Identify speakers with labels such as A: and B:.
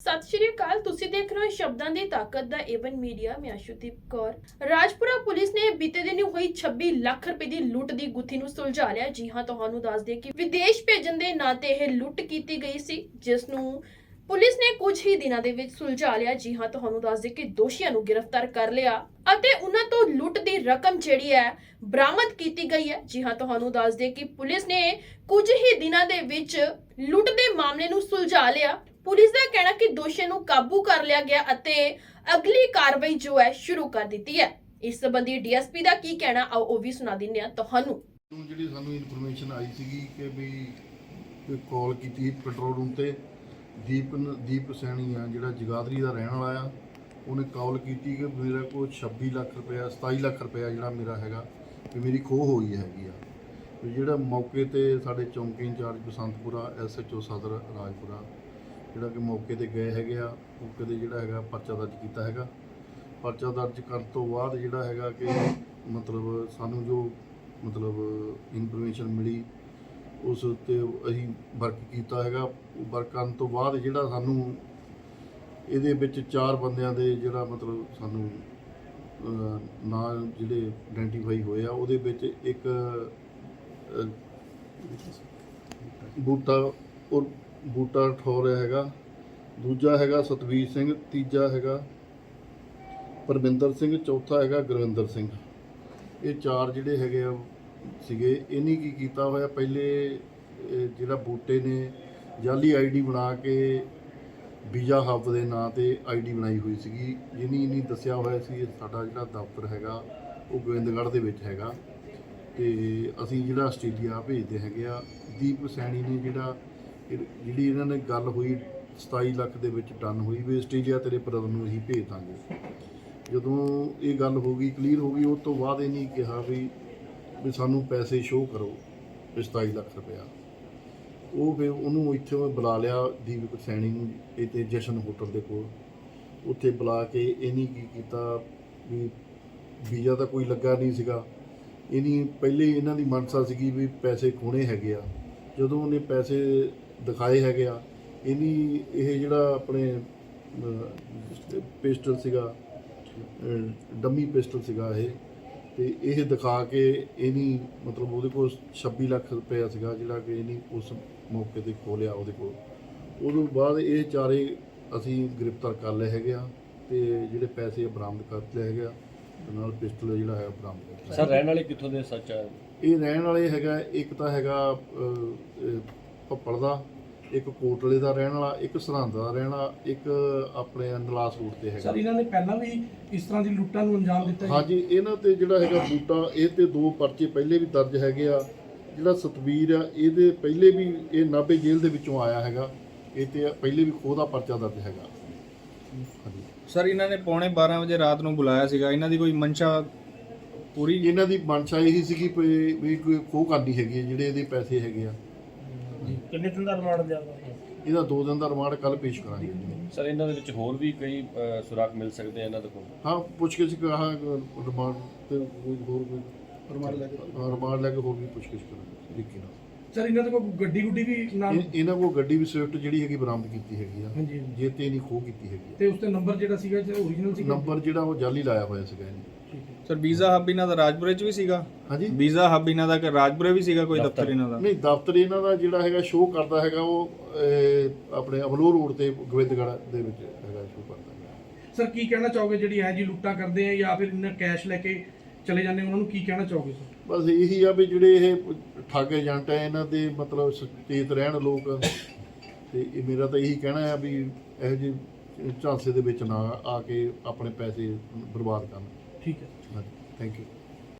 A: ਸਤਿ ਸ਼੍ਰੀ ਅਕਾਲ, ਤੁਸੀਂ ਦੇਖ ਰਹੇ ਹੋ ਸ਼ਬਦਾਂ ਦੀ ਤਾਕਤ ਦਾ ਏਵਨ ਮੀਡੀਆ, ਮੈਂ ਅਸ਼ੂਦੀਪ ਕੌਰ। ਰਾਜਪੁਰਾ ਪੁਲਿਸ ਨੇ ਬੀਤੇ ਦਿਨ ਹੋਈ 26 ਲੱਖ ਰੁਪਏ ਦੀ ਲੁੱਟ ਦੀ ਗੁੱਥੀ ਨੂੰ ਸੁਲਝਾ ਲਿਆ। ਜੀ ਹਾਂ, ਤੁਹਾਨੂੰ ਦੱਸ ਦਈਏ ਕਿ ਵਿਦੇਸ਼ ਭੇਜਣ ਦੇ ਨਾਂ ਤੇ ਇਹ ਲੁੱਟ ਕੀਤੀ ਗਈ ਸੀ, ਜਿਸ ਨੂੰ ਪੁਲਿਸ ਨੇ ਕੁਝ ਹੀ ਦਿਨਾਂ ਦੇ ਵਿੱਚ ਸੁਲਝਾ ਲਿਆ। ਜੀ ਹਾਂ, ਤੁਹਾਨੂੰ ਦੱਸ ਦਈਏ ਕਿ ਦੋਸ਼ੀਆਂ ਨੂੰ ਗ੍ਰਿਫਤਾਰ ਕਰ ਲਿਆ ਅਤੇ ਉਹਨਾਂ ਤੋਂ ਲੁੱਟ ਦੀ ਰਕਮ ਜਿਹੜੀ ਹੈ, ਬਰਾਮਦ ਕੀਤੀ ਗਈ ਹੈ। ਜੀ ਹਾਂ, ਤੁਹਾਨੂੰ ਦੱਸ ਦਈਏ ਕਿ ਪੁਲਿਸ ਨੇ ਕੁਝ ਹੀ ਦਿਨਾਂ ਦੇ ਵਿੱਚ ਲੁੱਟ ਦੇ ਮਾਮਲੇ ਨੂੰ ਸੁਲਝਾ ਲਿਆ। ਪੁਲਿਸ ਦਾ ਕਹਿਣਾ ਕਿ ਦੋਸ਼ੀਆਂ ਨੂੰ ਕਾਬੂ ਕਰ ਲਿਆ ਗਿਆ ਅਤੇ ਅਗਲੀ ਕਾਰਵਾਈ ਜੋ ਹੈ ਸ਼ੁਰੂ ਕਰ ਦਿੱਤੀ ਹੈ। ਇਸ ਸੰਬੰਧੀ ਡੀਐਸਪੀ ਦਾ ਕੀ ਕਹਿਣਾ, ਆਓ ਉਹ ਵੀ ਸੁਣਾ ਦਿੰਦੇ ਹਾਂ ਤੁਹਾਨੂੰ।
B: ਨੂੰ ਜਿਹੜੀ ਸਾਨੂੰ ਇਨਫੋਰਮੇਸ਼ਨ ਆਈ ਸੀਗੀ ਕਿ ਵੀ ਕੋਈ ਕਾਲ ਕੀਤੀ ਪੈਟਰੋਲ ਰੂਮ ਤੇ, ਦੀਪ ਦੀਪ ਸੈਣੀ ਆ, ਜਿਹੜਾ ਜਗਾਦਰੀ ਦਾ ਰਹਿਣ ਵਾਲਾ ਆ, ਉਹਨੇ ਕਾਲ ਕੀਤੀ ਕਿ ਮੇਰਾ ਕੋਲ 26 ਲੱਖ ਰੁਪਇਆ 27 ਲੱਖ ਰੁਪਇਆ ਜਿਹੜਾ ਮੇਰਾ ਹੈਗਾ, ਵੀ ਮੇਰੀ ਖੋਹ ਹੋਈ ਹੈਗੀ ਆ। ਤੇ ਜਿਹੜਾ ਮੌਕੇ ਤੇ ਸਾਡੇ ਚੌਂਕੀ ਇੰਚਾਰਜ ਬਸੰਤਪੁਰਾ ਐਸਐਚਓ ਸਦਰ ਰਾਜਪੁਰਾ ਜਿਹੜਾ ਕਿ ਮੌਕੇ ਤੇ ਗਏ ਹੈਗੇ ਆ, ਮੌਕੇ ਤੇ ਜਿਹੜਾ ਹੈਗਾ ਪਰਚਾ ਦਰਜ ਕੀਤਾ ਹੈਗਾ। ਪਰਚਾ ਦਰਜ ਕਰਨ ਤੋਂ ਬਾਅਦ ਜਿਹੜਾ ਹੈਗਾ ਕਿ ਮਤਲਬ ਸਾਨੂੰ ਜੋ ਮਤਲਬ ਇਨਫੋਰਮੇਸ਼ਨ ਮਿਲੀ, ਉਸ ਉੱਤੇ ਅਸੀਂ ਵਰਕ ਕੀਤਾ ਹੈਗਾ। ਵਰਕ ਕਰਨ ਤੋਂ ਬਾਅਦ ਜਿਹੜਾ ਸਾਨੂੰ ਇਹਦੇ ਵਿੱਚ ਚਾਰ ਬੰਦਿਆਂ ਦੇ ਜਿਹੜਾ ਮਤਲਬ ਸਾਨੂੰ ਨਾਂ ਜਿਹੜੇ ਆਇਡੈਂਟੀਫਾਈ ਹੋਏ ਆ, ਉਹਦੇ ਵਿੱਚ ਇੱਕ ਬੂਟਾ ਔਰ ਬੂਟਾ ਠੋਰਿਆ ਹੈਗਾ। ਦੂਜਾ ਹੈਗਾ ਸਤਵੀਰ ਸਿੰਘ, ਤੀਜਾ ਹੈਗਾ ਪਰਮਿੰਦਰ ਸਿੰਘ, ਚੌਥਾ ਹੈਗਾ ਗੁਰਵਿੰਦਰ ਸਿੰਘ। ਇਹ ਚਾਰ ਜਿਹੜੇ ਹੈਗੇ ਆ ਸੀਗੇ ਇਹਨੇ ਕੀ ਕੀਤਾ ਹੋਇਆ। ਪਹਿਲੇ ਜਿਹੜਾ ਬੂਟੇ ਨੇ ਜਾਲੀ ਆਈਡੀ ਬਣਾ ਕੇ ਵੀਜ਼ਾ ਹੱਬ ਦੇ ਨਾਂ ਤੇ ਆਈਡੀ ਬਣਾਈ ਹੋਈ ਸੀਗੀ। ਜਿਹਨੀ ਇਹਨੇ ਦੱਸਿਆ ਹੋਇਆ ਸੀ, ਸਾਡਾ ਜਿਹੜਾ ਦਫ਼ਤਰ ਹੈਗਾ, ਉਹ ਗੋਬਿੰਦਗੜ੍ਹ ਦੇ ਵਿੱਚ ਹੈਗਾ। ਤੇ ਅਸੀਂ ਜਿਹੜਾ ਆਸਟ੍ਰੇਲੀਆ ਭੇਜਦੇ ਹੈਗੇ ਆ। ਦੀਪ ਸੈਣੀ ਨੇ ਜਿਹੜਾ ਇਹ- ਜਿਹੜੀ ਇਹਨਾਂ ਨੇ ਗੱਲ ਹੋਈ 27 ਲੱਖ ਦੇ ਵਿੱਚ ਟਨ ਹੋਈ ਵੀ ਆਸਟ੍ਰੇਲੀਆ ਤੇਰੇ ਬ੍ਰਦਰ ਨੂੰ ਅਸੀਂ ਭੇਜ ਦਾਂਗੇ। ਜਦੋਂ ਇਹ ਗੱਲ ਹੋ ਗਈ ਕਲੀਅਰ ਹੋ ਗਈ, ਉਸ ਤੋਂ ਬਾਅਦ ਇਹਨੇ ਕਿਹਾ ਵੀ ਵੀ ਸਾਨੂੰ ਪੈਸੇ ਸ਼ੋਅ ਕਰੋ, ਵੀ 27 ਲੱਖ ਰੁਪਇਆ। ਉਹ ਫਿਰ ਉਹਨੂੰ ਇੱਥੇ ਬੁਲਾ ਲਿਆ ਦੀਪਕ ਸੈਣੀ ਨੂੰ, ਇੱਥੇ ਜਸ਼ਨ ਹੋਟਲ ਦੇ ਕੋਲ। ਉੱਥੇ ਬੁਲਾ ਕੇ ਇਹਨੇ ਕੀ ਕੀਤਾ ਵੀ ਵੀਜ਼ਾ ਤਾਂ ਕੋਈ ਲੱਗਾ ਨਹੀਂ ਸੀਗਾ। ਇਹਨੀ ਪਹਿਲੇ ਇਹਨਾਂ ਦੀ ਮਨਸਾ ਸੀਗੀ ਵੀ ਪੈਸੇ ਖੋਣੇ ਹੈਗੇ ਆ। ਜਦੋਂ ਉਹਨੇ ਪੈਸੇ ਦਿਖਾਏ ਹੈਗੇ ਆ। ਇਹਨੀ ਇਹ ਜਿਹੜਾ ਆਪਣੇ ਪਿਸਟਲ ਸੀਗਾ ਡੰਮੀ ਪਿਸਟਲ ਸੀਗਾ ਇਹ। ਤੇ ਇਹ ਦਿਖਾ ਕੇ ਇਹਨੀ ਮਤਲਬ ਉਹਦੇ ਕੋਲ 26 ਲੱਖ ਰੁਪਇਆ ਸੀਗਾ ਜਿਹੜਾ ਕਿ ਇਹਨੀ ਉਸ ਮੌਕੇ ਤੇ ਖੋਲਿਆ ਉਹਦੇ ਕੋਲ। ਉਦੋਂ ਬਾਅਦ ਇਹ ਚਾਰੇ ਅਸੀਂ ਗ੍ਰਿਫਤਾਰ ਕਰ ਲਏ ਹੈਗੇ ਆ ਤੇ ਜਿਹੜੇ ਪੈਸੇ ਬਰਾਮਦ ਕਰ ਲਏ ਹੈਗੇ ਆ ਨਾਲ ਪਿਸਟਲ ਜਿਹੜਾ ਹੈ ਬਰਾਮਦ।
C: ਸਰ ਰਹਿਣ ਵਾਲੇ ਕਿੱਥੋਂ ਦੇ ਸੱਚ ਆ?
B: ਇਹ ਰਹਿਣ ਵਾਲੇ ਹੈਗਾ ਇੱਕ ਤਾਂ ਹੈਗਾ ਭੱਪੜ ਦਾ ਇੱਕ ਕੋਟਲੇ ਦਾ ਰਹਿਣ ਵਾਲਾ ਇੱਕ ਸਰਹੰਦ ਦਾ ਰਹਿਣ ਵਾਲਾ ਇੱਕ ਆਪਣੇ ਨਲਾਸ ਰੋਡ ਤੇ ਹੈਗਾ।
D: ਸਰ ਇਹਨਾਂ ਨੇ ਪਹਿਲਾਂ ਵੀ ਇਸ ਤਰ੍ਹਾਂ ਦੀ ਲੁੱਟਾਂ ਨੂੰ ਅੰਜਾਮ ਦਿੱਤਾ ਜੀ?
B: ਹਾਂਜੀ ਇਹਨਾਂ ਤੇ ਜਿਹੜਾ ਹੈਗਾ ਬੂਟਾ ਇਹ ਤੇ ਦੋ ਪਰਚੇ ਪਹਿਲੇ ਵੀ ਦਰਜ ਹੈਗੇ ਆ। ਜਿਹੜਾ ਸਤਵੀਰ ਆ ਇਹਦੇ ਪਹਿਲੇ ਵੀ ਇਹ ਨਾਭੇ ਜੇਲ੍ਹ ਦੇ ਵਿੱਚੋਂ ਆਇਆ ਹੈਗਾ। ਇਹ ਤੇ ਪਹਿਲੇ ਵੀ ਖੋਹ ਦਾ ਪਰਚਾ ਦਰਜ ਹੈਗਾ। ਹਾਂਜੀ।
E: ਸਰ ਇਹਨਾਂ ਨੇ ਪੌਣੇ 12 ਵਜੇ ਰਾਤ ਨੂੰ ਬੁਲਾਇਆ ਸੀਗਾ। ਇਹਨਾਂ ਦੀ ਕੋਈ ਮਨਸ਼ਾ ਪੂਰੀ?
B: ਇਹਨਾਂ ਦੀ ਮਨਸ਼ਾ ਇਹੀ ਸੀਗੀ ਵੀ ਵੀ ਕੋਈ ਖੋਹ ਕਰਨੀ ਹੈਗੀ ਹੈ ਜਿਹੜੇ ਇਹਦੇ ਪੈਸੇ ਹੈਗੇ ਆ।
D: ਕਿੰਨੇ ਦਿਨ ਦਾ ਰਿਮਾਂਡ ਲਿਆ
B: ਇਹਦਾ ਦੋ ਦਿਨ ਦਾ ਰਿਮਾਂਡ ਕੱਲ ਪੇਸ਼ ਕਰਾਂਗੇ।
C: ਸਰ ਇਹਨਾਂ ਦੇ ਵਿੱਚ ਹੋਰ ਵੀ ਕਈ ਅ, ਸੁਰਾਗ ਮਿਲ ਸਕਦੇ ਆ ਇਹਨਾਂ ਦੇ ਕੋਲ?
B: ਹਾਂ ਪੁੱਛ ਕੇ ਸੀ ਕਹਾ ਰਿਮਾਂਡ ਤੇ ਕੋਈ ਹੋਰ ਕੋਈ ਰਿਮਾਂਡ ਲੈ ਕੇ। ਰਿਮਾਂਡ ਲੈ ਕੇ ਹੋਰ ਵੀ ਪੁੱਛ ਕੇ ਕਰਾਂਗੇ ਤਰੀਕੇ ਨਾਲ
D: ਸਰ ਇਹਨਾਂ ਦੇ ਕੋਲ ਗੱਡੀ ਗੁੱਡੀ ਵੀ ਨਾਲ
B: ਇਹ- ਇਹਨਾਂ ਕੋਲ ਗੱਡੀ ਵੀ ਸਵਿਫਟ ਜਿਹੜੀ ਹੈਗੀ ਬਰਾਮਦ ਕੀਤੀ ਹੈਗੀ ਆ।
D: ਹਾਂਜੀ ਹਾਂਜੀ।
B: ਜੇ ਤੇ ਨਹੀਂ ਖੋਹ ਕੀਤੀ ਹੈਗੀ
D: ਤੇ ਉਸ ਤੇ ਨੰਬਰ ਜਿਹੜਾ ਸੀਗਾ ਜਿਹੜਾ ਓਰੀਜਨਲ
B: ਆ
D: ਸੀਗਾ?
B: ਨੰਬਰ ਜਿਹੜਾ ਉਹ ਜਾਲੀ ਲਾਇਆ ਹੋਇਆ ਸੀਗਾ ਇਹਨੇ।
E: ਸਰ ਵੀਜ਼ਾ ਹੱਬ ਇਹਨਾਂ ਦਾ ਰਾਜਪੁਰੇ 'ਚ ਵੀ ਸੀਗਾ?
B: ਹਾਂਜੀ।
E: ਵੀਜ਼ਾ ਹੱਬ ਇਹਨਾਂ ਦਾ ਕਿ ਰਾਜਪੁਰੇ ਵੀ ਸੀਗਾ ਕੋਈ ਦਫ਼ਤਰ ਇਹਨਾਂ ਦਾ?
B: ਨਹੀਂ ਦਫ਼ਤਰ ਇਹਨਾਂ ਦਾ ਜਿਹੜਾ ਹੈਗਾ ਸ਼ੋਅ ਕਰਦਾ ਹੈਗਾ ਉਹ ਅਹ, ਆਪਣੇ ਅਮਲੋਹ ਰੋਡ ਤੇ ਗੋਬਿੰਦਗੜ੍ਹ ਦੇ ਵਿੱਚ ਹੈਗਾ ਸ਼ੋਅ ਕਰਦਾ ਹੈਗਾ।
D: ਸਰ ਕੀ ਕਹਿਣਾ ਚਾਹੋਗੇ ਜਿਹੜੀ ਹੈ ਜੀ ਲੁੱਟਾਂ ਕਰਦੇ ਆ ਜਾਂ ਫਿਰ ਇਹਨਾਂ ਕੈਸ਼ ਲੈ ਕੇ ਚਲੇ ਜਾਂਦੇ ਉਹਨਾਂ ਨੂੰ ਕੀ ਕਹਿਣਾ ਚਾਹੋਗੇ ਸਰ?
B: ਬਸ ਇਹੀ ਆ ਵੀ ਜਿਹੜੇ ਇਹ ਠੱਗ ਏਜੰਟ ਹੈ ਇਹਨਾਂ ਦੇ ਮਤਲਬ ਸੁਚੇਤ ਰਹਿਣ ਲੋਕ। ਤੇ ਇਹ ਮੇਰਾ ਤਾਂ ਇਹੀ ਕਹਿਣਾ ਆ ਵੀ ਇਹੋ ਜਿਹੇ ਝਾਂਸੇ ਦੇ ਵਿੱਚ ਨਾ ਆ ਕੇ ਆਪਣੇ ਪੈਸੇ ਬਰਬਾਦ ਕਰਨ।
D: ਠੀਕ ਹੈ।
B: Thank you.